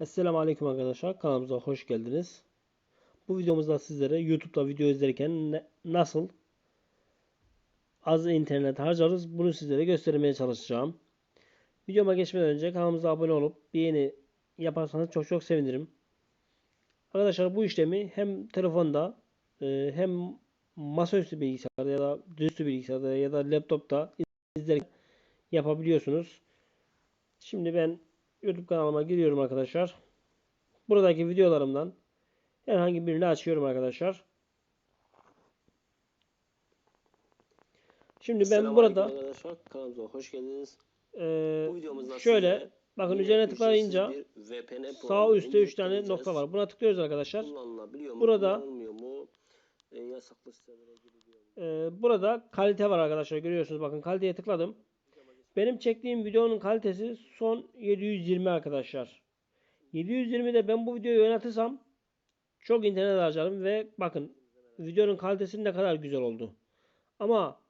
Esselamu Aleyküm arkadaşlar. Kanalımıza hoş geldiniz. Bu videomuzda sizlere YouTube'da video izlerken ne- nasıl az internet harcarız bunu sizlere göstermeye çalışacağım. Videoma geçmeden önce kanalımıza abone olup beğeni yaparsanız çok çok sevinirim. Arkadaşlar bu işlemi hem telefonda e, hem masaüstü bilgisayarda ya da düzüstü bilgisayarda ya da laptopta izlerken yapabiliyorsunuz. Şimdi ben YouTube kanalıma giriyorum arkadaşlar. Buradaki videolarımdan herhangi birini açıyorum arkadaşlar. Şimdi ben Selamünaleyküm burada arkadaşlar kanalımıza hoş geldiniz. eee, Bu şöyle bakın üzerine tıklayınca sağ üstte 3 tane nokta var. Buna tıklıyoruz arkadaşlar. Burada-? E, burada kalite var arkadaşlar. Görüyorsunuz bakın kaliteye tıkladım. Benim çektiğim videonun kalitesi son 720 arkadaşlar. 720'de ben bu videoyu oynatırsam çok internet harcarım ve bakın videonun kalitesi ne kadar güzel oldu. Ama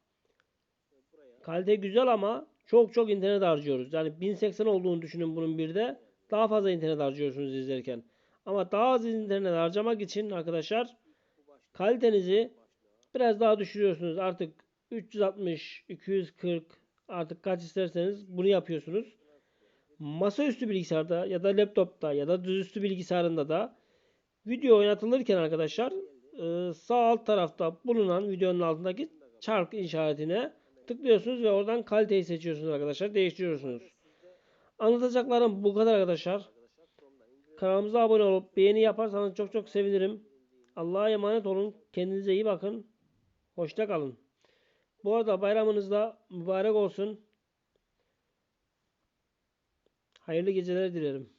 kalite güzel ama çok çok internet harcıyoruz. Yani 1080 olduğunu düşünün bunun bir de daha fazla internet harcıyorsunuz izlerken. Ama daha az internet harcamak için arkadaşlar kalitenizi biraz daha düşürüyorsunuz. Artık 360, 240 artık kaç isterseniz bunu yapıyorsunuz. Masaüstü bilgisayarda ya da laptopta ya da düzüstü bilgisayarında da video oynatılırken arkadaşlar e, sağ alt tarafta bulunan videonun altındaki çark işaretine tıklıyorsunuz ve oradan kaliteyi seçiyorsunuz arkadaşlar. Değiştiriyorsunuz. Anlatacaklarım bu kadar arkadaşlar. Kanalımıza abone olup beğeni yaparsanız çok çok sevinirim. Allah'a emanet olun. Kendinize iyi bakın. Hoşça kalın. Bu arada bayramınız da mübarek olsun. Hayırlı geceler dilerim.